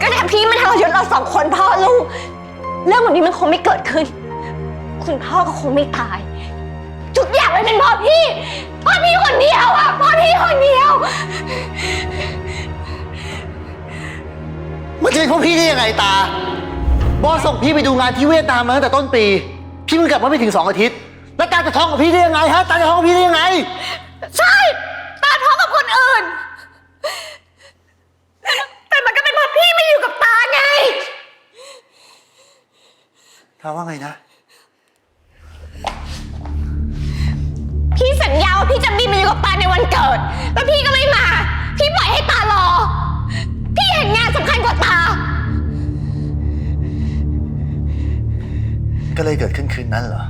ก็ถ้าพี่ไม่ทรยศเราสองคนพ่อลูก เรื่องแบบนี้มันคงไม่เกิดขึ้น คุณพ่อก็คงไม่ตาย ทุกอย่างมันเป็นเพ่อพี่เพ่อพี่คนเดียวอะเพ่อพี่คนเดียว มันจะเป็นเพราะพี่ได้ยังไงตา บอสส่งพี่ไปดูงานที่เวียดนามมาตั้งแต่ต้นปี พี่เพิ่งกลับมาไม่ถึงสองอาทิตย์ แล้วตาจะท้องกับพี่ได้ยังไงฮะ ตาจะท้องกับพี่ได้ยังไง ใช่ ตาท้องกับคนอื่น แต่มันก็เป็นเพราะพี่ไม่อยู่กับตาไง ตาว่าไงนะ พี่สัญญาว่าพี่จะบินมาอยู่กับตาในวันเกิด แล้วพี่ก็ไม่มา พี่ปล่อยให้ตารอ พี่เห็นงานสำคัญกว่าตา ก็เลยเกิดขึ้นคืนนั้นเหรอ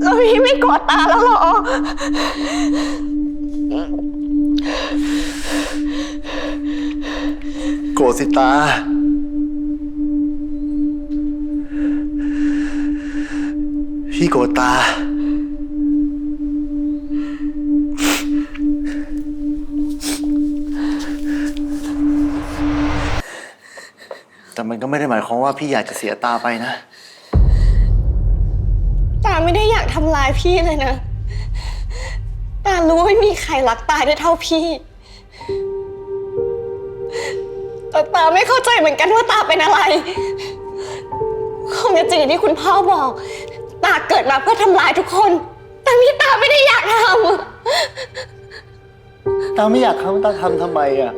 แล้วพี่ไม่กอดตาแล้วเหรอ โกรธสิตา พี่โกรธตา แต่มันก็ไม่ได้หมายความว่าพี่อยากจะเสียตาไปนะ ตาไม่ได้อยากทำร้ายพี่เลยนะ ตารู้ว่าไม่มีใครรักตาได้เท่าพี่ แต่ตาไม่เข้าใจเหมือนกันว่าตาเป็นอะไร คงจะจริงอย่างที่คุณพ่อบอก ตาเกิดมาเพื่อทำร้ายทุกคน แต่นี่ตาไม่ได้อยากทำตาไม่อยากทำตาทำทำไมอะ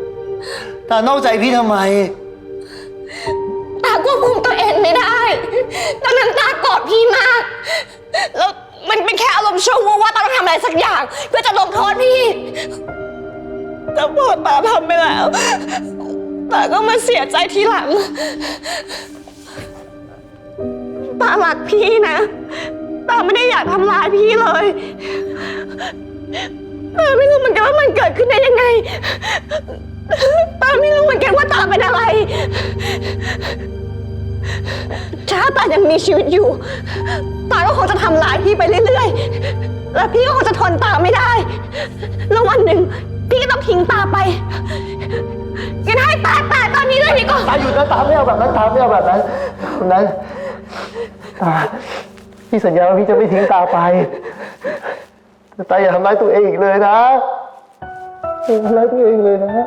ตานอกใจพี่ทำไมตา คุมตัวเองไม่ได้ตอนนั้นตาโกอดพี่มาก แล้วมันเป็นแค่อารมณ์ชั่ววูบว่าตาต้องทำอะไรสักอย่าง เพื่อจะลงโทษพี่แต่พอตาทำไปแล้ว ตาก็มาเสียใจทีหลัง ตารักพี่นะ ตาไม่ได้อยากทำร้ายพี่เลย ตาไม่รู้เหมือนกันว่ามันเกิดขึ้นได้ยังไง ตาไม่รู้เหมือนกันว่าตาเป็นอะไร ถ้าตายังมีชีวิตอยู่ ตาก็คงจะทำร้ายพี่ไปเรื่อยๆ แล้วพี่ก็คงจะทนตาไม่ได้ แล้ววันหนึ่ง พี่ก็ต้องทิ้งตาไปงั้นให้ตาตายตอนนี้เลยดีกว่าตาอยู่นะตาไม่เอาแบบนั้นตาไม่เอาแบบนั้นแบบนั้นตาพี่สัญญาว่าพี่จะไม่ทิ้งตาไปแต่ตาอย่าทำร้ายตัวเองอีกเลยนะอย่าทำร้ายตัวเองเลยนะ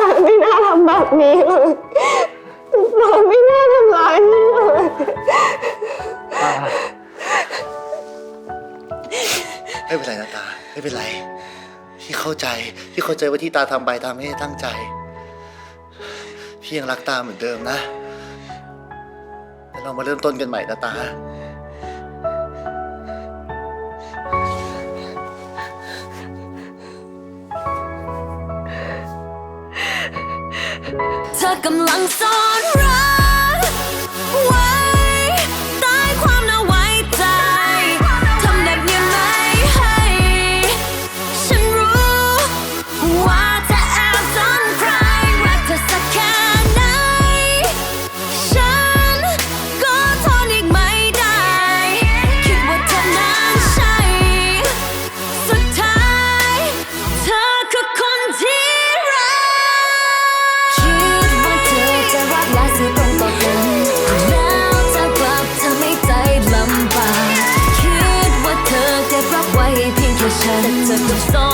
ตาไม่น่าทำแบบนี้เลยตาไม่น่าทำร้ายพี่เลยไม่เป็นไรนะตา ไม่เป็นไรพี่เข้าใจพี่เข้าใจว่าที่ตาทำไปตาไม่ได้ตั้งใจ พี่ยังรักตาเหมือนเดิมนะแล้วเรามาเริ่มต้นกันใหม่นะตา เธอกำลังซ่อนรัก Sets up the song.